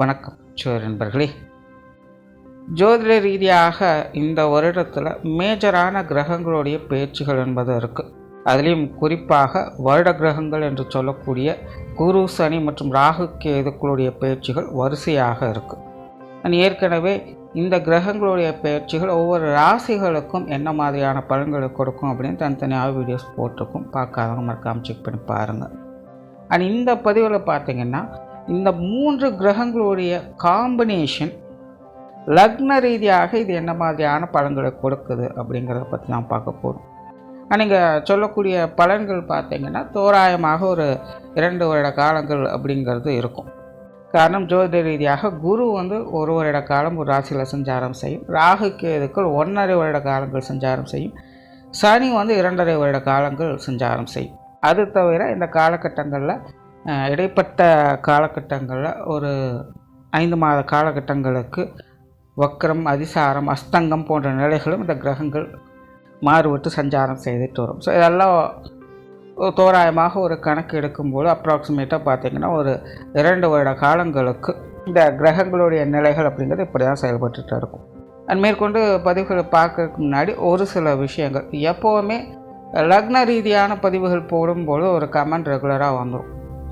வணக்கம் சோர் நண்பர்களே. ஜோதிட ரீதியாக இந்த வருடத்தில் மேஜரான கிரகங்களுடைய பேச்சுகள் என்பது இருக்குது அதுலேயும் குறிப்பாக வருட கிரகங்கள் என்று சொல்லக்கூடிய குரு சனி மற்றும் ராகு கேதுக்களுடைய பேச்சுகள் வரிசையாக இருக்குது நான் ஏற்கனவே இந்த கிரகங்களுடைய பயிற்சிகள் ஒவ்வொரு ராசிகளுக்கும் என்ன மாதிரியான பலன்களை கொடுக்கும் அப்படின்னு தனித்தனியாக வீடியோஸ் போட்டிருக்கும். பார்க்காதவங்க மறக்காமல் செக் பண்ணி பாருங்கள் அண்ட் இந்த பதிவில் பார்த்தீங்கன்னா இந்த மூன்று கிரகங்களுடைய காம்பினேஷன் லக்ன ரீதியாக இது என்ன மாதிரியான பலன்களை கொடுக்குது அப்படிங்கிறத பற்றி நான் பார்க்க போகிறோம் நீங்கள் சொல்லக்கூடிய பலன்கள் பார்த்தீங்கன்னா தோராயமாக ஒரு இரண்டு வருட காலங்கள் அப்படிங்கிறது இருக்கும். காரணம் ஜோதிட ரீதியாக குரு வந்து ஒரு வருட காலம் ஒரு ராசியில் சஞ்சாரம் செய்யும். ராகு கேதுக்கள் ஒன்றரை வருட காலங்கள் சஞ்சாரம் செய்யும். சனி வந்து இரண்டரை வருட காலங்கள் சஞ்சாரம் செய்யும். அது தவிர இந்த காலகட்டங்களில் இடைப்பட்ட காலகட்டங்களில் ஒரு ஐந்து மாத காலகட்டங்களுக்கு வக்ரம் அதிசாரம் அஸ்தங்கம் போன்ற நிலைகளும் இந்த கிரகங்கள் மாறுபட்டு சஞ்சாரம் செய்துட்டு வரும். ஸோ இதெல்லாம் தோராயமாக ஒரு கணக்கு எடுக்கும்போது அப்ராக்சிமேட்டாக பார்த்திங்கன்னா ஒரு இரண்டு வருட காலங்களுக்கு இந்த கிரகங்களுடைய நிலைகள் அப்படிங்கிறது இப்படி தான் செயல்பட்டுட்டு இருக்கும். அண்ட் மேற்கொண்டு பதிவுகளை பார்க்கறதுக்கு முன்னாடி ஒரு சில விஷயங்கள். எப்போவுமே லக்ன ரீதியான பதிவுகள் போடும்போது ஒரு கமெண்ட் ரெகுலராக வந்துடும்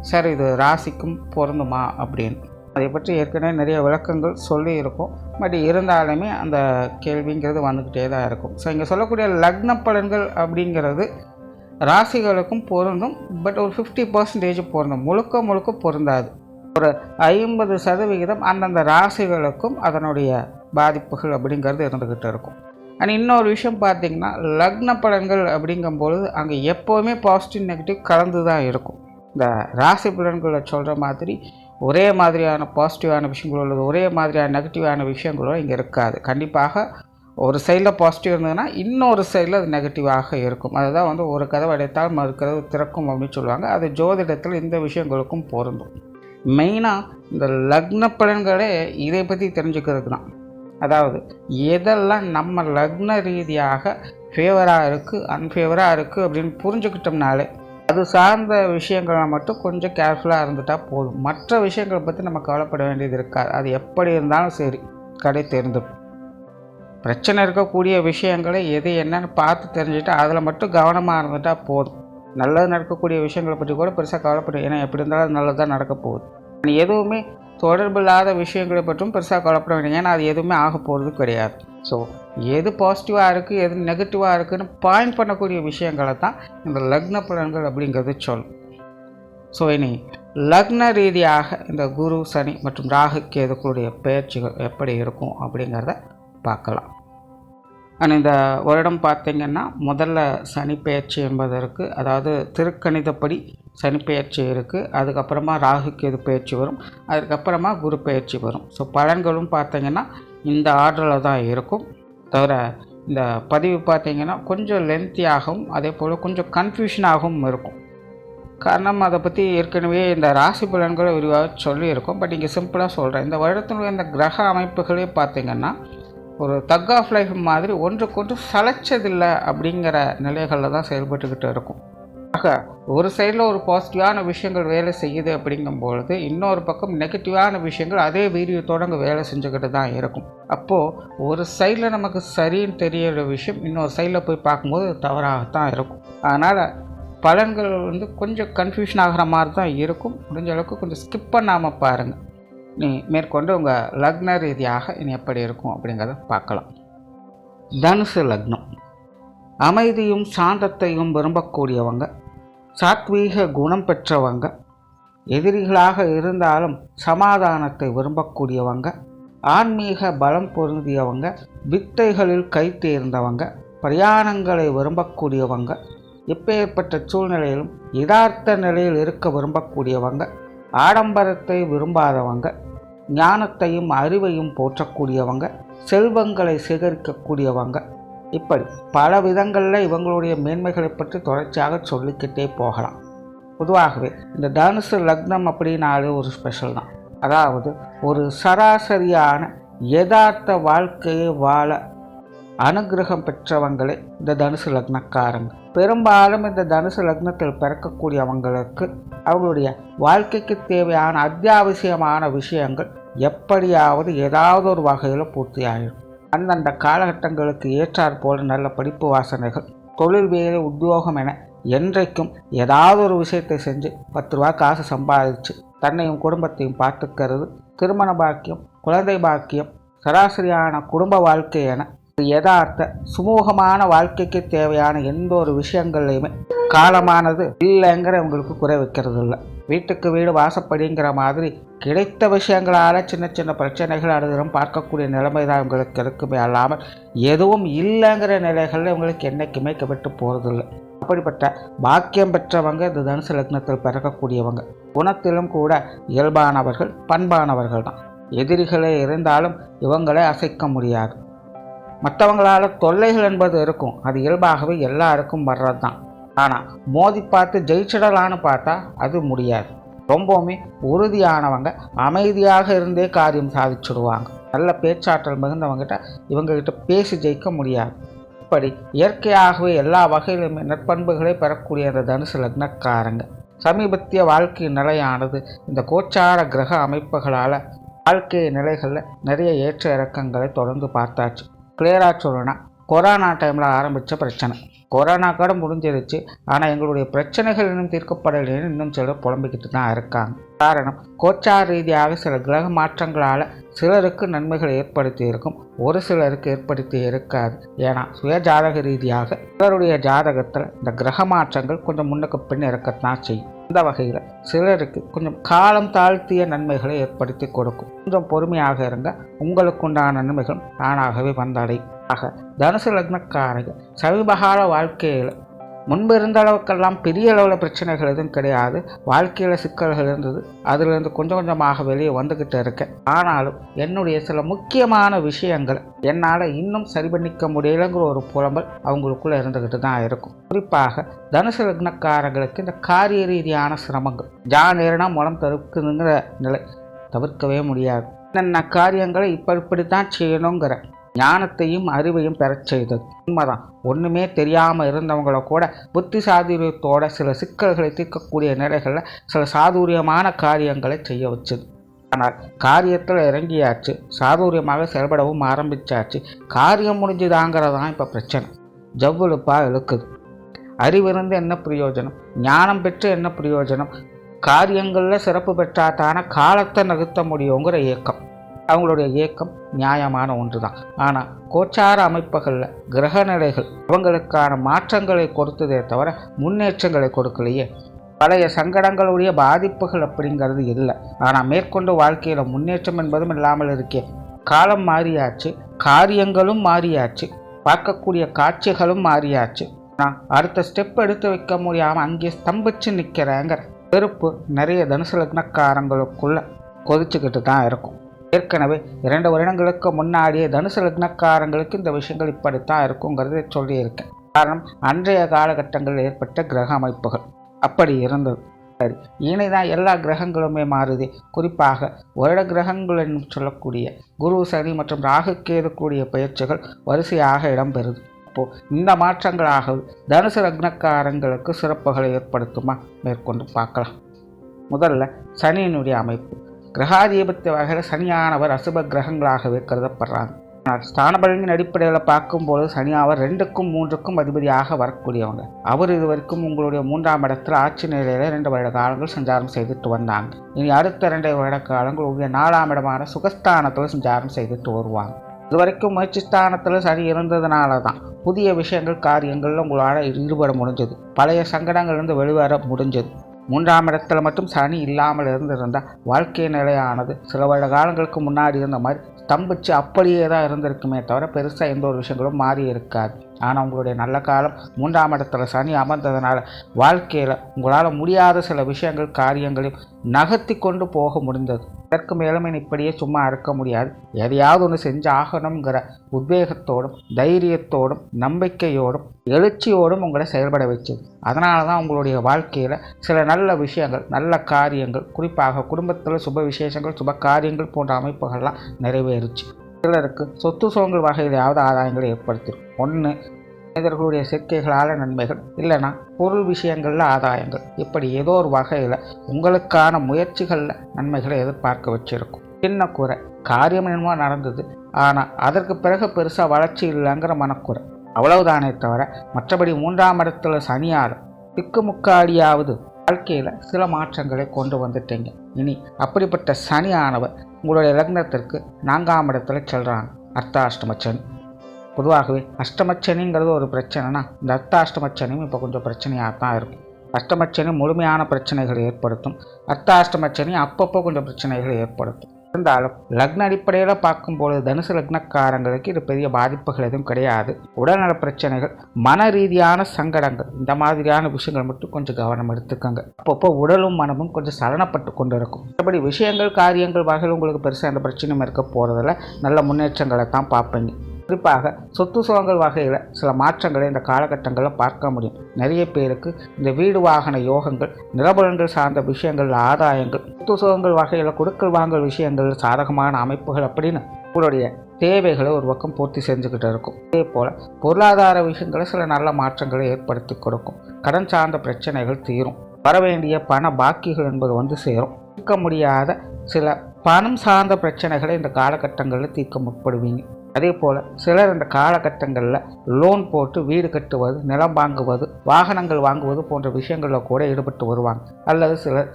சார் இது ராசிக்கும் பொருந்துமா அப்படின்னு. அதை பற்றி ஏற்கனவே நிறைய விளக்கங்கள் சொல்லி இருக்கும் பட் இருந்தாலுமே அந்த கேள்விங்கிறது வந்துக்கிட்டே தான் இருக்கும். ஸோ இங்கே சொல்லக்கூடிய லக்ன பலன்கள் அப்படிங்கிறது ராசிகளுக்கும் பொருந்தும். பட் ஒரு ஃபிஃப்டி பர்சன்டேஜ் பொருந்தும். முழுக்க முழுக்க பொருந்தாது. ஒரு ஐம்பது சதவிகிதம் அந்தந்த ராசிகளுக்கும் அதனுடைய பாதிப்புகள் அப்படிங்கிறது இருந்துக்கிட்டு இருக்கும். அண்ட் இன்னொரு விஷயம் பார்த்தீங்கன்னா லக்ன பலன்கள் அப்படிங்கும்பொழுது அங்கே எப்போவுமே பாசிட்டிவ் நெகட்டிவ் கலந்து தான் இருக்கும். இந்த ராசி பலன்களை சொல்கிற மாதிரி ஒரே மாதிரியான பாசிட்டிவான விஷயங்களோ அல்லது ஒரே மாதிரியான நெகட்டிவான விஷயங்களோ இங்கே இருக்காது. கண்டிப்பாக ஒரு சைடில் பாசிட்டிவ் இருந்ததுன்னா இன்னொரு சைடில் அது நெகட்டிவாக இருக்கும். அதுதான் வந்து ஒரு கதவை அடைத்தால் மறு கதவு திறக்கும் அப்படின்னு சொல்லுவாங்க. அது ஜோதிடத்தில் இந்த விஷயங்களுக்கும் பொருந்தும். மெயினாக இந்த லக்ன பலன்களே இதை பற்றி தெரிஞ்சுக்கிறதுக்கு தான் அதாவது எதெல்லாம் நம்ம லக்ன ரீதியாக ஃபேவராக இருக்குது அன்ஃபேவராக இருக்குது அப்படின்னு புரிஞ்சுக்கிட்டோம்னாலே அது சார்ந்த விஷயங்களை மட்டும் கொஞ்சம் கேர்ஃபுல்லாக இருந்துட்டால் போதும். மற்ற விஷயங்களை பற்றி நம்ம கவலைப்பட வேண்டியது இருக்காது. அது எப்படி இருந்தாலும் சரி கடை தெரிந்துடும் பிரச்சனை இருக்கக்கூடிய விஷயங்களை எது என்னன்னு பார்த்து தெரிஞ்சுட்டு அதில் மட்டும் கவனமாக இருந்துட்டால் போதும். நல்லது நடக்கக்கூடிய விஷயங்களை பற்றி கூட பெருசாக கவலைப்படும் ஏன்னா எப்படி இருந்தாலும் நல்லது தான் நடக்க போகுது. நீ எதுவுமே தொடர்பில்லாத விஷயங்களை பற்றும் பெருசாக கவலைப்பட வேண்டிய ஏன்னா அது எதுவுமே ஆக போகிறது கிடையாது. ஸோ எது பாசிட்டிவாக இருக்குது எது நெகட்டிவாக இருக்குதுன்னு பாயிண்ட் பண்ணக்கூடிய விஷயங்களை தான் இந்த லக்ன பலன்கள் அப்படிங்கிறது சொல்லும். ஸோ இனி லக்ன ரீதியாக இந்த குரு சனி மற்றும் ராகு கேதுக்களுடைய பயிற்சிகள் எப்படி இருக்கும் அப்படிங்கிறத பார்க்கலாம். ஆனால் இந்த வருடம் பார்த்திங்கன்னா முதல்ல சனி பெயர்ச்சி என்பது இருக்குது அதாவது திருக்கணிதப்படி சனி பெயர்ச்சி இருக்குது அதுக்கப்புறமா ராகு கேது பயிற்சி வரும். அதுக்கப்புறமா குரு பயிற்சி வரும். ஸோ பலன்களும் பார்த்திங்கன்னா இந்த ஆர்டரில் தான் இருக்கும். தவிர இந்த பதிவு பார்த்திங்கன்னா கொஞ்சம் லென்த்தியாகவும் அதே போல் கொஞ்சம் கன்ஃபியூஷனாகவும் இருக்கும். காரணம் அதை பற்றி ஏற்கனவே இந்த ராசி பலன்களை விரிவாக சொல்லியிருக்கோம். பட் இங்கே சிம்பிளாக சொல்கிறேன் இந்த வருடத்தினுடைய இந்த கிரக அமைப்புகளே பார்த்திங்கன்னா ஒரு தக் ஆஃப் லைஃப் மாதிரி ஒன்றுக்கொன்று சளைச்சதில்லை அப்படிங்கிற நிலைகளில் தான் செயல்பட்டுக்கிட்டு இருக்கும். ஆக ஒரு சைடில் ஒரு பாசிட்டிவான விஷயங்கள் வேலை செய்யுது அப்படிங்கும்பொழுது இன்னொரு பக்கம் நெகட்டிவான விஷயங்கள் அதே வீரியத்தோடு அங்கே வேலை செஞ்சுக்கிட்டு தான் இருக்கும். அப்போது ஒரு சைடில் நமக்கு சரின்னு தெரியிற விஷயம் இன்னொரு சைடில் போய் பார்க்கும்போது தவறாகத்தான் இருக்கும். அதனால் பலன்கள் வந்து கொஞ்சம் கன்ஃபியூஷன் ஆகிற மாதிரி தான் இருக்கும். முடிஞ்ச அளவுக்கு கொஞ்சம் ஸ்கிப் பண்ணாமல் பாருங்கள் நீ மேற்கொண்டு உங்கள் லக்ன ரீதியாக இனி எப்படி இருக்கும் அப்படிங்கிறத பார்க்கலாம். தனுசு லக்னம். அமைதியும் சாந்தத்தையும் விரும்பக்கூடியவங்க சாத்வீக குணம் பெற்றவங்க. எதிரிகளாக இருந்தாலும் சமாதானத்தை விரும்பக்கூடியவங்க. ஆன்மீக பலம் பொருந்தியவங்க. வித்தைகளில் கை தேர்ந்தவங்க. பிரயாணங்களை விரும்பக்கூடியவங்க. எப்பேற்பட்ட சூழ்நிலையிலும் யதார்த்த நிலையில் இருக்க விரும்பக்கூடியவங்க. ஆடம்பரத்தை விரும்பாதவங்க. ஞானத்தையும் அறிவையும் போற்றக்கூடியவங்க. செல்வங்களை சேகரிக்கக்கூடியவங்க. இப்படி பல விதங்களில் இவங்களுடைய மேன்மைகளை பற்றி தொடர்ச்சியாக சொல்லிக்கிட்டே போகலாம். பொதுவாகவே இந்த தனுசு லக்னம் அப்படின்னாலே ஒரு ஸ்பெஷல் தான். அதாவது ஒரு சராசரியான யதார்த்த வாழ்க்கையை வாழ அனுகிரகம் பெற்றவங்களே இந்த தனுசு லக்னக்காரங்க. பெரும்பாலும் இந்த தனுசு லக்னத்தில் பிறக்கக்கூடியவங்களுக்கு அவங்களுடைய வாழ்க்கைக்கு தேவையான அத்தியாவசியமான விஷயங்கள் எப்படியாவது ஏதாவது ஒரு வகையில் பூர்த்தி ஆகிடும் அந்தந்த காலகட்டங்களுக்கு ஏற்றாற் போல நல்ல படிப்பு வாசனைகள் தொழில் வேலை உத்தியோகம் என என்றைக்கும் ஏதாவது ஒரு விஷயத்தை செஞ்சு பத்து ரூபா காசு சம்பாதிச்சு தன்னையும் குடும்பத்தையும் பார்த்துக்கிறது. திருமண பாக்கியம் குழந்தை பாக்கியம் சராசரியான குடும்ப வாழ்க்கை என யதார்த்த சுமூகமான வாழ்க்கைக்கு தேவையான எந்த ஒரு விஷயங்கள்லையுமே காலமானது இல்லைங்கிற உங்களுக்கு குறை வைக்கிறது இல்லை வீட்டுக்கு வீடு வாசப்படிங்கிற மாதிரி கிடைத்த விஷயங்களால் சின்ன சின்ன பிரச்சனைகள் அடுத்தரும் பார்க்கக்கூடிய நிலைமை தான் உங்களுக்கு இருக்குமே அல்லாமல் எதுவும் இல்லைங்கிற நிலைகளில் உங்களுக்கு என்றைக்குமே விட்டு போகிறதில்லை அப்படிப்பட்ட பாக்கியம் பெற்றவங்க இந்த தனுசு லக்னத்தில் பிறக்கக்கூடியவங்க. குணத்திலும் கூட இயல்பானவர்கள் பண்பானவர்கள் தான். எதிரிகளே இருந்தாலும் இவங்களை அசைக்க முடியாது. மற்றவங்களால் தொல்லைகள் என்பது இருக்கும். அது இயல்பாகவே எல்லாருக்கும் வர்றது தான் ஆனால் மோதி பார்த்து ஜெயிச்சிடலான்னு பார்த்தா அது முடியாது. ரொம்பவுமே உறுதியானவங்க அமைதியாக இருந்தே காரியம் சாதிச்சுடுவாங்க. நல்ல பேச்சாற்றல் மிகுந்தவங்ககிட்ட இவங்ககிட்ட பேசி ஜெயிக்க முடியாது. இப்படி இயற்கையாகவே எல்லா வகையிலுமே நற்பண்புகளை பெறக்கூடிய அந்த தனுசு லக்னக்காரங்க. சமீபத்திய வாழ்க்கை நிலையானது இந்த கோச்சார கிரக அமைப்புகளால் வாழ்க்கை நிலைகளில் நிறைய ஏற்ற இறக்கங்களை தொடர்ந்து பார்த்தாச்சு. கிளியராக சொல்லணும்னா கொரோனா டைமில் ஆரம்பித்த பிரச்சனை. கொரோனா கூட முடிஞ்சிருச்சு. ஆனால் எங்களுடைய பிரச்சனைகள் இன்னும் தீர்க்கப்படலைன்னு இன்னும் சிலர் புலம்பிக்கிட்டு தான் இருக்காங்க. காரணம் கோச்சார் ரீதியாக சில கிரக மாற்றங்களால் சிலருக்கு நன்மைகளை ஏற்படுத்தி இருக்கும். ஒரு சிலருக்கு ஏற்படுத்தி இருக்காது. ஏன்னா சுய ஜாதக ரீதியாக சிலருடைய ஜாதகத்தில் இந்த கிரக மாற்றங்கள் கொஞ்சம் முன்னுக்கு பின் இருக்கத்தான் செய்யும். இந்த வகையில் சிலருக்கு கொஞ்சம் காலம் தாழ்த்திய நன்மைகளை ஏற்படுத்தி கொடுக்கும். கொஞ்சம் பொறுமையாக இருங்க. உங்களுக்குண்டான நன்மைகள் தானாகவே வந்தடை ஆக தனுசு லக்னக்காரங்க சமீபகால வாழ்க்கையில் முன்பு இருந்த அளவுக்கெல்லாம் பெரிய அளவில் பிரச்சனைகள் எதுவும் கிடையாது. வாழ்க்கையில் சிக்கல்கள் இருந்தது. அதிலிருந்து கொஞ்சம் கொஞ்சமாக வெளியே வந்துக்கிட்டு இருக்கேன். ஆனாலும் என்னுடைய சில முக்கியமான விஷயங்கள் என்னால் இன்னும் சரி பண்ணிக்க முடியலைங்கிற ஒரு புலம்பல் அவங்களுக்குள்ளே இருந்துக்கிட்டு தான் இருக்கும். குறிப்பாக தனுசு லக்னக்காரர்களுக்கு இந்த காரிய ரீதியான சிரமங்கள் ஜா நேரனா மூலம் தவிர்க்குதுங்கிற நிலை தவிர்க்கவே முடியாது. என்னென்ன காரியங்களை இப்படி இப்படி தான் செய்யணுங்கிற ஞானத்தையும் அறிவையும் பெறச் செய்தது. உண்மைதான். ஒன்றுமே தெரியாமல் இருந்தவங்கள கூட புத்தி சாதுரியத்தோட சில சிக்கல்களை தீர்க்கக்கூடிய நிலைகளில் சில சாதுரியமான காரியங்களை செய்ய வச்சது. ஆனால் காரியத்தில் இறங்கியாச்சு. சாதுரியமாக செயல்படவும் ஆரம்பித்தாச்சு காரியம் முடிஞ்சுதாங்கிறது தான் இப்போ பிரச்சனை. ஜவ்வெழுப்பாக இழுக்குது. அறிவிருந்து என்ன பிரயோஜனம்? ஞானம் பெற்று என்ன பிரயோஜனம்? காரியங்களில் சிறப்பு பெற்றாத்தான காலத்தை நகர்த்த முடியுங்கிற இயக்கம் அவங்களுடைய இயக்கம் நியாயமான ஒன்று தான் ஆனால் கோச்சார அமைப்புகளில் கிரகநிலைகள் அவங்களுக்கான மாற்றங்களை கொடுத்ததே தவிர முன்னேற்றங்களை கொடுக்கலையே. பழைய சங்கடங்களுடைய பாதிப்புகள் அப்படிங்கிறது இல்லை. ஆனால் மேற்கொண்டு வாழ்க்கையில் முன்னேற்றம் என்பதும் இல்லாமல் இருக்கே. காலம் மாறியாச்சு காரியங்களும் மாறியாச்சு பார்க்கக்கூடிய காட்சிகளும் மாறியாச்சு. நான் அடுத்த ஸ்டெப் எடுத்து வைக்க முடியாமல் அங்கே ஸ்தம்பிச்சு நிற்கிறேங்கிற வெறுப்பு நிறைய தனுசு லக்னக்காரங்களுக்குள்ள கொதிச்சுக்கிட்டு தான் இருக்கும். ஏற்கனவே இரண்டு வருடங்களுக்கு முன்னாடியே தனுசு லக்னக்காரங்களுக்கு இந்த விஷயங்கள் இப்படித்தான் இருக்குங்கிறத சொல்லியிருக்கேன். காரணம் அன்றைய காலகட்டங்களில் ஏற்பட்ட கிரக அமைப்புகள். அப்படி இருந்தது. சரி இனிதான் எல்லா கிரகங்களுமே மாறுது. குறிப்பாக வருட கிரகங்கள் என்று சொல்லக்கூடிய குரு சனி மற்றும் ராகுக்கேது கூடிய பயிற்சிகள் வரிசையாக இடம்பெறுது. அப்போது இந்த மாற்றங்களாக தனுசு லக்னக்காரங்களுக்கு சிறப்புகளை ஏற்படுத்துமா? மேற்கொண்டு பார்க்கலாம். முதல்ல சனியினுடைய அமைப்பு. கிரகாதிபத்திய வகையில் சனியானவர் அசுப கிரகங்களாகவே கருதப்படுறாங்க. ஆனால் ஸ்தானபலனின் அடிப்படையில் பார்க்கும்போது சனியாவர் ரெண்டுக்கும் மூன்றுக்கும் அதிபதியாக வரக்கூடியவங்க. அவர் இது வரைக்கும் உங்களுடைய மூன்றாம் இடத்தில் ஆட்சி நிலையில் ரெண்டு வருட காலங்கள் சஞ்சாரம் செய்துட்டு வந்தாங்க. இனி அடுத்த ரெண்டு வருட காலங்கள் உங்களுடைய நாலாம் இடமான சுகஸ்தானத்தில் சஞ்சாரம் செய்துட்டு வருவாங்க. இது வரைக்கும் முயற்சி ஸ்தானத்தில் சனி இருந்ததுனால தான் புதிய விஷயங்கள் காரியங்களில் உங்களால் ஈடுபட முடிஞ்சது. பழைய சங்கடங்கள்லேருந்து வெளிவர முடிஞ்சது. மூன்றாம் இடத்துல மட்டும் சனி இல்லாமல் இருந்திருந்தால் வாழ்க்கை நிலையானது. சில வருட காலங்களுக்கு முன்னாடி இருந்த மாதிரி ஸ்தம்பிச்சு அப்படியே தான் இருந்திருக்குமே தவிர பெருசாக எந்த ஒரு விஷயங்களும் மாறி இருக்காது. ஆனால் உங்களுடைய நல்ல காலம் மூன்றாம் இடத்துல சனி அமர்ந்ததுனால வாழ்க்கையில் உங்களால் முடியாத சில விஷயங்கள் காரியங்களையும் நகர்த்தி கொண்டு போக முடிந்தது. இதற்கு மேலும் இப்படியே சும்மா இருக்க முடியாது. எதையாவது ஒன்று செஞ்சு ஆகணுங்கிற உத்வேகத்தோடும் தைரியத்தோடும் நம்பிக்கையோடும் எழுச்சியோடும் உங்களை செயல்பட வச்சது. அதனால தான் உங்களுடைய வாழ்க்கையில் சில நல்ல விஷயங்கள் நல்ல காரியங்கள் குறிப்பாக குடும்பத்தில் சுப விசேஷங்கள் சுப காரியங்கள் போன்ற அமைப்புகள்லாம் நிறைவேறுச்சு. சிலருக்கு சொத்து சோங்கல் வகையிலாவது ஆதாயங்களை ஏற்படுத்திடும் ஒன்று மனிதர்களுடைய சேர்க்கைகளால் நன்மைகள் இல்லைன்னா பொருள் விஷயங்களில் ஆதாயங்கள். இப்படி ஏதோ ஒரு வகையில் உங்களுக்கான முயற்சிகளில் நன்மைகளை எதிர்பார்க்க வச்சுருக்கும். சின்ன குறை காரியம் என்னமோ நடந்தது. ஆனால் அதற்கு பிறகு பெருசாக வளர்ச்சி இல்லைங்கிற மனக்குறை. அவ்வளவுதானே தவிர மற்றபடி மூன்றாம் இடத்துல சனியார் திக்குமுக்காடியாவது வாழ்க்கையில் சில மாற்றங்களை கொண்டு வந்துட்டீங்க. இனி அப்படிப்பட்ட சனியானவர் உங்களுடைய லக்னத்திற்கு நான்காம் இடத்துல செல்கிறாங்க அர்த்தாஷ்டம சனி. பொதுவாகவே அஷ்டமச்சனிங்கிறது ஒரு பிரச்சனைனா இந்த அர்த்தாஷ்டமச்சனியும் இப்போ கொஞ்சம் பிரச்சனையாக தான் இருக்கும் அஷ்டமச்சனி முழுமையான பிரச்சனைகளை ஏற்படுத்தும். அர்த்தாஷ்டமச்சனி அப்பப்போ கொஞ்சம் பிரச்சனைகளை ஏற்படுத்தும். இருந்தாலும் லக்ன அடிப்படையில் பார்க்கும்பொழுது தனுசு லக்னக்காரங்களுக்கு இது பெரிய பாதிப்புகள் எதுவும் கிடையாது. உடல்நல பிரச்சனைகள் மன ரீதியான சங்கடங்கள் இந்த மாதிரியான விஷயங்கள் மட்டும் கொஞ்சம் கவனம் எடுத்துக்கோங்க. அப்பப்போ உடலும் மனமும் கொஞ்சம் சலனப்பட்டு கொண்டு இருக்கும் மற்றபடி விஷயங்கள் காரியங்கள் வகையில் உங்களுக்கு பெருசாக எந்த பிரச்சனையும் இருக்க போகிறதில்ல நல்ல முன்னேற்றங்களை தான் பார்ப்பீங்க. குறிப்பாக சொத்து சுகங்கள் வகையில் சில மாற்றங்களை இந்த காலகட்டங்களில் பார்க்க முடியும். நிறைய பேருக்கு இந்த வீடு வாகன யோகங்கள் நிலபலன்கள் சார்ந்த விஷயங்கள் ஆதாயங்கள் சொத்து சுகங்கள் வகையில் கொடுக்கல் வாங்கல் விஷயங்கள் சாதகமான அமைப்புகள் அப்படின்னு உங்களுடைய தேவைகளை ஒரு பக்கம் பூர்த்தி செஞ்சுக்கிட்டு இருக்கும். அதே போல் பொருளாதார விஷயங்களை சில நல்ல மாற்றங்களை ஏற்படுத்தி கொடுக்கும். கடன் சார்ந்த பிரச்சனைகள் தீரும். வரவேண்டிய பண பாக்கிகள் என்பது வந்து சேரும். தீர்க்க முடியாத சில பணம் சார்ந்த பிரச்சனைகளை இந்த காலகட்டங்களில் தீர்க்க முற்படுவீங்க. அதே போல் சிலர் இந்த காலகட்டங்களில் லோன் போட்டு வீடு கட்டுவது நிலம் வாங்குவது வாகனங்கள் வாங்குவது போன்ற விஷயங்களில் கூட ஈடுபட்டு வருவாங்க. அல்லது சிலர்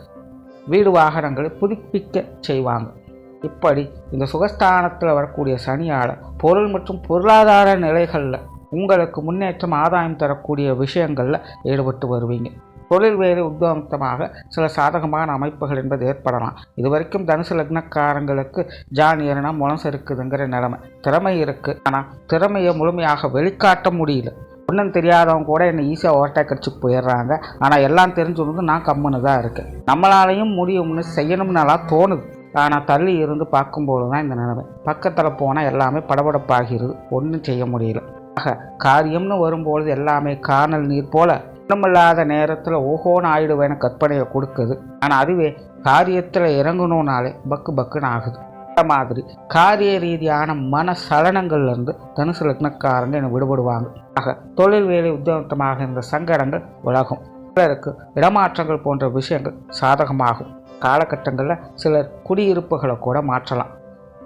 வீடு வாகனங்களை புதுப்பிக்க செய்வாங்க. இப்படி இந்த சுகஸ்தானத்தில் வரக்கூடிய சனியால் பொருள் மற்றும் பொருளாதார நிலைகளில் உங்களுக்கு முன்னேற்றம் ஆதாயம் தரக்கூடிய விஷயங்களில் ஈடுபட்டு வருவீங்க. தொழில் வேறு உத்வகமாக சில சாதகமான அமைப்புகள் என்பது ஏற்படலாம். இதுவரைக்கும் தனுசு லக்னக்காரங்களுக்கு ஜான் ஏறினா முளசு இருக்குதுங்கிற நிலைமை. திறமை இருக்குது ஆனால் திறமையை முழுமையாக வெளிக்காட்ட முடியல. ஒன்றும் தெரியாதவங்க கூட என்னை ஈஸியாக ஓவர்டேக் அடிச்சு போயிடுறாங்க. ஆனால் எல்லாம் தெரிஞ்சுருந்து நான் கம்முன்னு தான் இருக்கேன். நம்மளாலையும் முடியும்னு செய்யணும்னாலாம் தோணுது. ஆனால் தள்ளி இருந்து பார்க்கும்போது தான் இந்த நிலைமை. பக்கத்தில் போனால் எல்லாமே படபடப்பாகிறது. ஒன்றும் செய்ய முடியல. ஆக காரியம்னு வரும்பொழுது எல்லாமே காணல் நீர் போல ஒன்றுமில்லாத நேரத்தில் ஓஹோன்னு ஆயிடுவேன்னு கற்பனையை கொடுக்குது. ஆனால் அதுவே காரியத்தில் இறங்கணும்னாலே பக்கு பக்குன்னு ஆகுது. அந்த மாதிரி காரிய ரீதியான மன சலனங்கள்லேருந்து தனுசு லக்னக்காரங்க என்னை விடுபடுவாங்க. ஆக தொழில் வேலை உத்தியோகத்தமாக இந்த சங்கடங்கள் உலகம். சிலருக்கு இடமாற்றங்கள் போன்ற விஷயங்கள் சாதகமாகும். காலகட்டங்களில் சிலர் குடியிருப்புகளை கூட மாற்றலாம்.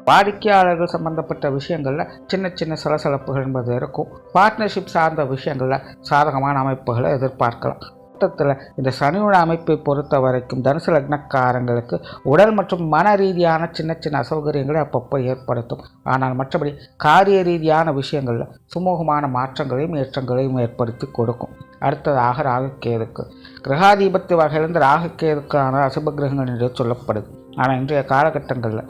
வாடிக்கையாளர்கள் சம்பந்தப்பட்ட விஷயங்களில் சின்ன சின்ன சலசலப்புகள் என்பது இருக்கும். பார்ட்னர்ஷிப் சார்ந்த விஷயங்களில் சாதகமான அமைப்புகளை எதிர்பார்க்கலாம். மொத்தத்தில் இந்த சனியோட அமைப்பை பொறுத்த வரைக்கும் தனுசு லக்னக்காரங்களுக்கு உடல் மற்றும் மன ரீதியான சின்ன சின்ன அசௌகரியங்களை அப்பப்போ ஏற்படுத்தும். ஆனால் மற்றபடி காரிய ரீதியான விஷயங்களில் சுமூகமான மாற்றங்களையும் ஏற்றங்களையும் ஏற்படுத்தி கொடுக்கும். அடுத்ததாக ராகுக்கேதுக்கு கிரகாதிபத்திய வகையிலிருந்து ராகுக்கேதுக்கான அசுப கிரகங்கள் என்று சொல்லப்படுது. ஆனால் இன்றைய காலகட்டங்களில்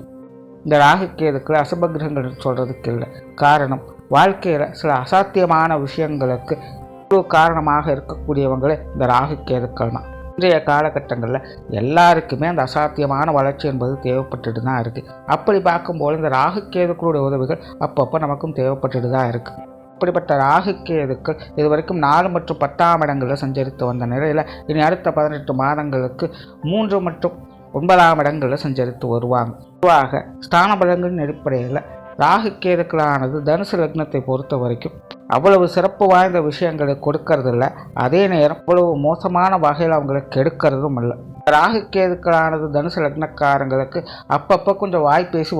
இந்த ராகுக்கேதுக்கு அசுபகிரகங்கள் சொல்கிறதுக்கு இல்லை. காரணம் வாழ்க்கையில் சில அசாத்தியமான விஷயங்களுக்கு முழு காரணமாக இருக்கக்கூடியவங்களே இந்த ராகுக்கேதுக்கள் தான் இன்றைய காலகட்டங்களில் எல்லாருக்குமே அந்த அசாத்தியமான வளர்ச்சி என்பது தேவைப்பட்டுட்டு தான் இருக்குது அப்படி பார்க்கும்போது இந்த ராகுக்கேதுக்களுடைய உதவிகள் அப்பப்போ நமக்கும் தேவைப்பட்டுட்டு தான் இருக்குது இப்படிப்பட்ட ராகுக்கேதுக்கள் இதுவரைக்கும் நாலு மற்றும் பத்தாம் இடங்களில் சஞ்சரித்து வந்த நிலையில் இனி அடுத்த பதினெட்டு மாதங்களுக்கு மூன்று மற்றும் ஒன்பதாம் இடங்களில் சஞ்சரித்து வருவாங்க. பொதுவாக ஸ்தான பலங்களின் அடிப்படையில் ராகு கேதுக்களானது தனுசு லக்னத்தை பொறுத்த வரைக்கும் அவ்வளவு சிறப்பு வாய்ந்த விஷயங்களை கொடுக்கறதில்ல. அதே நேரம் அவ்வளவு மோசமான வகையில் அவங்களை கெடுக்கிறதும் இல்லை. ராகு கேதுக்களானது தனுசு லக்னக்காரங்களுக்கு அப்பப்போ கொஞ்சம் வாய் பேசி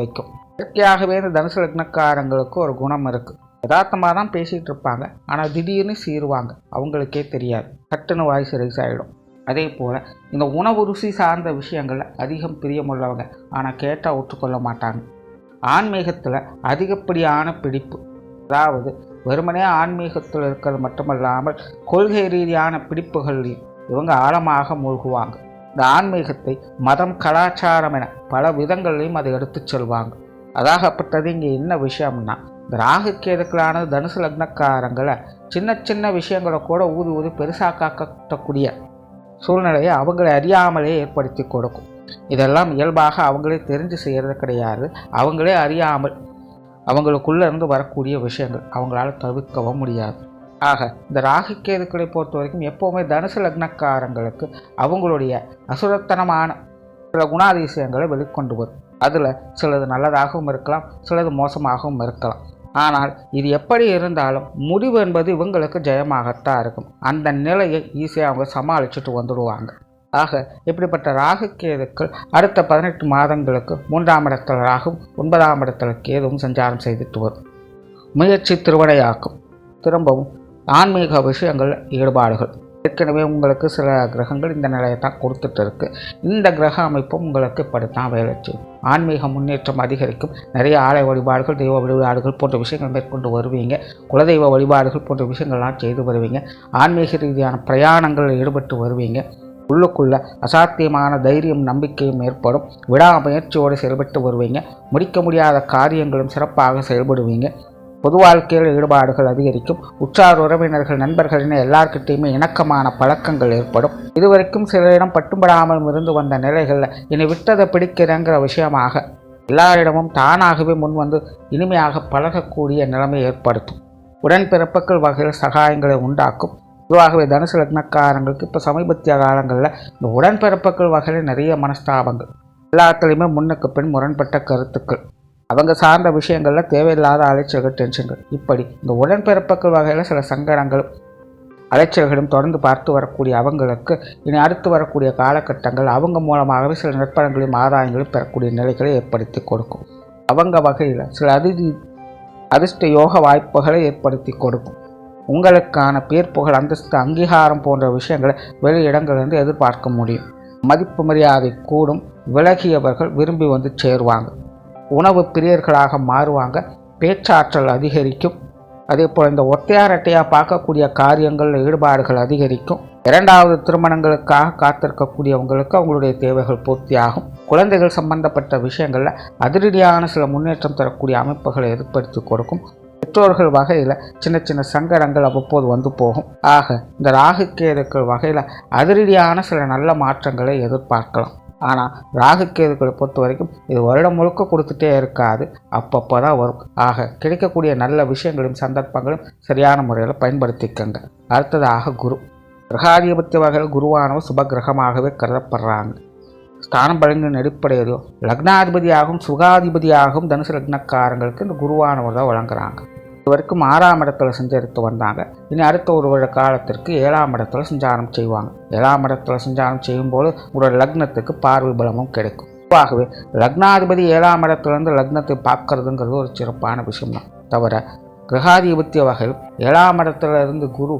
வைக்கும். இயற்கையாகவே இந்த தனுசு லக்னக்காரங்களுக்கு ஒரு குணம் இருக்குது யதார்த்தமாக தான் பேசிகிட்டு இருப்பாங்க. ஆனால் திடீர்னு சீருவாங்க அவங்களுக்கே தெரியாது. கட்டுன்னு வாய் சிறைஸ் ஆகிடும் அதே போல் இந்த உணவு ருசி சார்ந்த விஷயங்களில் அதிகம் பிரியமுள்ளவங்க. ஆனால் கேட்டால் ஒற்றுக்கொள்ள மாட்டாங்க. ஆன்மீகத்தில் அதிகப்படியான பிடிப்பு. அதாவது வெறுமனே ஆன்மீகத்தில் இருக்கிறது மட்டுமல்லாமல் கொள்கை ரீதியான பிடிப்புகளையும் இவங்க ஆழமாக மூழ்குவாங்க. இந்த ஆன்மீகத்தை மதம் கலாச்சாரம் என பல விதங்களையும் அதை எடுத்து செல்வாங்க. அதாகப்பட்டது இங்கே என்ன விஷயம்னா இந்த ராகு கேதுக்களானது தனுசு லக்னக்காரங்களை சின்ன சின்ன விஷயங்களை கூட ஊதி ஊதி பெருசாக காக்கக்கூடிய சூழ்நிலையை அவங்களை அறியாமலே ஏற்படுத்தி கொடுக்கும். இதெல்லாம் இயல்பாக அவங்களே தெரிஞ்சு செய்கிறது கிடையாது. அவங்களே அறியாமல் அவங்களுக்குள்ளே இருந்து வரக்கூடிய விஷயங்கள் அவங்களால தவிர்க்கவும் முடியாது. ஆக இந்த ராகுக்கேதுக்களை பொறுத்த வரைக்கும் எப்போவுமே தனுசு லக்னக்காரங்களுக்கு அவங்களுடைய அசுரத்தனமான சில குணாதிசயங்களை வெளிக்கொண்டு வரும். அதில் சிலது நல்லதாகவும் இருக்கலாம் சிலது மோசமாகவும் இருக்கலாம். ஆனால் இது எப்படி இருந்தாலும் முடிவு என்பது இவங்களுக்கு ஜெயமாகத்தான் இருக்கும். அந்த நிலையை ஈஸியாக அவங்க சமாளிச்சுட்டு வந்துடுவாங்க. ஆக இப்படிப்பட்ட ராகு கேதுக்கள் அடுத்த பதினெட்டு மாதங்களுக்கு மூன்றாம் இடத்துல ராகும் ஒன்பதாம் இடத்துல கேதுவும் சஞ்சாரம் செய்துட்டு வரும். முயற்சி திருவடையாக்கும். திரும்பவும் ஆன்மீக விஷயங்கள் ஈடுபாடுகள். ஏற்கனவே உங்களுக்கு சில கிரகங்கள் இந்த நிலையை தான் கொடுத்துட்டு இருக்கு இந்த கிரக அமைப்பும் உங்களுக்கு இப்படித்தான் வேலை செய்யும். ஆன்மீக முன்னேற்றம் அதிகரிக்கும். நிறைய ஆலய வழிபாடுகள் தெய்வ வழிபாடுகள் போன்ற விஷயங்கள் மேற்கொண்டு வருவீங்க. குலதெய்வ வழிபாடுகள் போன்ற விஷயங்கள்லாம் செய்து வருவீங்க. ஆன்மீக ரீதியான பிரயாணங்களில் ஈடுபட்டு வருவீங்க. உள்ளுக்குள்ள அசாத்தியமான தைரியம் நம்பிக்கையும் ஏற்படும். விடாமுயற்சியோடு செயல்பட்டு வருவீங்க. முடிக்க முடியாத காரியங்களும் சிறப்பாக செயல்படுவீங்க. பொது வாழ்க்கையில் ஈடுபாடுகள் அதிகரிக்கும். உற்றார் உறவினர்கள் நண்பர்கள் என எல்லார்கிட்டையுமே இணக்கமான பழக்கங்கள் ஏற்படும். இதுவரைக்கும் சிலரிடம் பட்டும்படாமல் இருந்து வந்த நிலைகளில் இனி விட்டதை பிடிக்கிறேங்கிற விஷயமாக எல்லாரிடமும் தானாகவே முன் வந்து இனிமையாக பழகக்கூடிய நிலைமை ஏற்படுத்தும். உடன்பிறப்புகள் வகையில் சகாயங்களை உண்டாக்கும். பொதுவாகவே தனுசு லக்னக்காரங்களுக்கு இப்போ சமீபத்திய காலங்களில் இந்த உடன்பிறப்புகள் வகையில் நிறைய மனஸ்தாபங்கள். எல்லாத்துலேயுமே முன்னுக்கு பின் முரண்பட்ட கருத்துக்கள். அவங்க சார்ந்த விஷயங்களில் தேவையில்லாத அலைச்சல்கள் டென்ஷன்கள் இப்படி இந்த உடன்பிறப்புகள் வகையில் சில சங்கடங்களும் அலைச்சல்களும் தொடர்ந்து பார்த்து வரக்கூடிய அவங்களுக்கு இனி அடுத்து வரக்கூடிய காலகட்டங்கள் அவங்க மூலமாகவே சில நற்பலன்களையும் ஆதாயங்களையும் பெறக்கூடிய நிலைகளை ஏற்படுத்தி கொடுக்கும். அவங்க வகையில் சில அதிதி அதிர்ஷ்ட யோக வாய்ப்புகளை ஏற்படுத்தி கொடுக்கும். உங்களுக்கான பேர் புகழ் அந்தஸ்து அங்கீகாரம் போன்ற விஷயங்களை வெளி இடங்களிலிருந்து எதிர்பார்க்க முடியும். மதிப்பு மரியாதை கூடும். விலகியவர்கள் விரும்பி வந்து சேருவாங்க. உணவு பிரியர்களாக மாறுவாங்க பேச்சாற்றல் அதிகரிக்கும். அதே போல் இந்த ஒத்தையார் அட்டையாக பார்க்கக்கூடிய காரியங்களில் ஈடுபாடுகள் அதிகரிக்கும். இரண்டாவது திருமணங்களுக்காக காத்திருக்கக்கூடியவங்களுக்கு அவங்களுடைய தேவைகள் பூர்த்தியாகும். குழந்தைகள் சம்பந்தப்பட்ட விஷயங்களில் அதிரடியான சில முன்னேற்றம் தரக்கூடிய அமைப்புகளை ஏற்படுத்தி கொடுக்கும். பெற்றோர்கள் வகையில் சின்ன சின்ன சங்கடங்கள் அவ்வப்போது வந்து போகும். ஆக இந்த ராகுக்கேதுக்கள் வகையில் அதிரடியான சில நல்ல மாற்றங்களை எதிர்பார்க்கலாம். ஆனால் ராகுக்கேதுக்களை பொறுத்த வரைக்கும் இது வருடம் முழுக்க கொடுத்துட்டே இருக்காது. அப்பப்போ தான் வரும். ஆக கிடைக்கக்கூடிய நல்ல விஷயங்களும் சந்தர்ப்பங்களும் சரியான முறையில் பயன்படுத்திக்கங்க. அடுத்ததாக குரு. கிரகாதிபத்திய வகையில் குருவானவர் சுப கிரகமாகவே கருதப்படுறாங்க. ஸ்தானம் பலன்களின் அடிப்படையிலோ லக்னாதிபதியாகவும் சுகாதிபதியாகவும் தனுசு லக்னக்காரங்களுக்கு இந்த குருவானவர் தான் வழங்குறாங்க. வரைக்கும் ஆறாம் இடத்துல சஞ்சரித்து வந்தாங்க. இனி அடுத்த ஒரு வருட காலத்திற்கு ஏழாம் இடத்துல சஞ்சாரம் செய்வாங்க. ஏழாம் இடத்துல சஞ்சாரம் செய்யும்போது உங்களோட லக்னத்துக்கு பார்வை பலமும் கிடைக்கும். பொதுவாகவே லக்னாதிபதி ஏழாம் இடத்துலேருந்து லக்னத்தை பார்க்கறதுங்கிறது ஒரு சிறப்பான விஷயம்தான். தவிர கிரகாதிபத்திய வகையில் ஏழாம் இடத்துல இருந்து குரு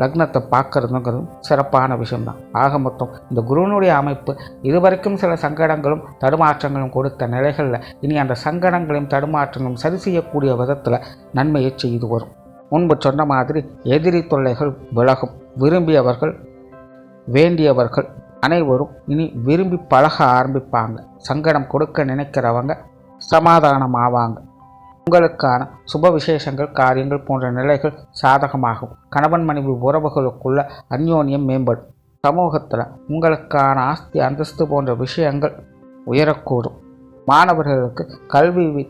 லக்னத்தை பார்க்கறதுங்கிறது சிறப்பான விஷயம்தான். ஆக மொத்தம் இந்த குருவனுடைய அமைப்பு இதுவரைக்கும் சில சங்கடங்களும் தடுமாற்றங்களும் கொடுத்த நிலைகளில் இனி அந்த சங்கடங்களையும் தடுமாற்றங்களும் சரி செய்யக்கூடிய விதத்தில் நன்மையை செய்து வரும். முன்பு சொன்ன மாதிரி எதிரி தொல்லைகள் விலகும். விரும்பியவர்கள் வேண்டியவர்கள் அனைவரும் இனி விரும்பி பழக ஆரம்பிப்பாங்க. சங்கடம் கொடுக்க நினைக்கிறவங்க சமாதானம் ஆவாங்க உங்களுக்கான சுப விசேஷங்கள் காரியங்கள் போன்ற நிலைகள் சாதகமாகும். கணவன் மனைவி உறவுகளுக்குள்ள அந்யோன்யம் மேம்படும். சமூகத்தில் உங்களுக்கான ஆஸ்தி அந்தஸ்து போன்ற விஷயங்கள் உயரக்கூடும். மாணவர்களுக்கு கல்வி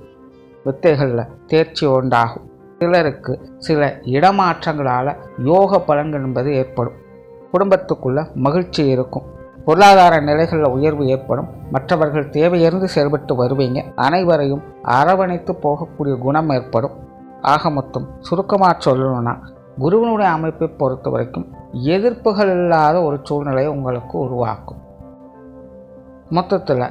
வித்தைகளில் தேர்ச்சி உண்டாகும். சிலருக்கு சில இடமாற்றங்களால் யோக பலன்கள் என்பது ஏற்படும். குடும்பத்துக்குள்ள மகிழ்ச்சி இருக்கும். பொருளாதார நிலைகளில் உயர்வு ஏற்படும். மற்றவர்கள் தேவையறிந்து செயல்பட்டு வருவீங்க. அனைவரையும் அரவணைத்து போகக்கூடிய குணம் ஏற்படும். ஆக மொத்தம் சுருக்கமாக சொல்லணும்னா குருவனுடைய அமைப்பை பொறுத்த வரைக்கும் எதிர்ப்புகள் இல்லாத ஒரு சூழ்நிலையை உங்களுக்கு உருவாக்கும். மொத்தத்தில்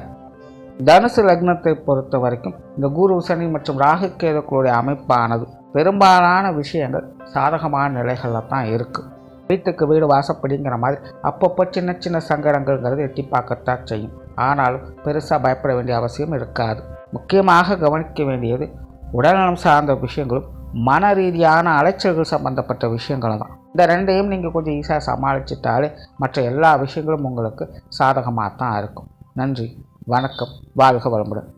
தனுசு லக்னத்தை பொறுத்த வரைக்கும் இந்த குரு சனி மற்றும் ராகு கேதுக்களுடைய அமைப்பானது பெரும்பாலான விஷயங்கள் சாதகமான நிலைகளில் தான் இருக்குது வீட்டுக்கு வீடு வாசப்படிங்கிற மாதிரி அப்பப்போ சின்ன சின்ன சங்கடங்கள்ங்கிறது எட்டி பார்க்கத்தான் செய்யும். ஆனாலும் பெருசாக பயப்பட வேண்டிய அவசியம் இருக்காது. முக்கியமாக கவனிக்க வேண்டியது உடல்நலம் சார்ந்த விஷயங்களும் மன ரீதியான அலைச்சல்கள் சம்பந்தப்பட்ட விஷயங்களும் தான் இந்த ரெண்டையும் நீங்கள் கொஞ்சம் ஈஸியாக சமாளிச்சிட்டாலே மற்ற எல்லா விஷயங்களும் உங்களுக்கு சாதகமாக தான் இருக்கும். நன்றி வணக்கம் வாழ்க வளமுடன்.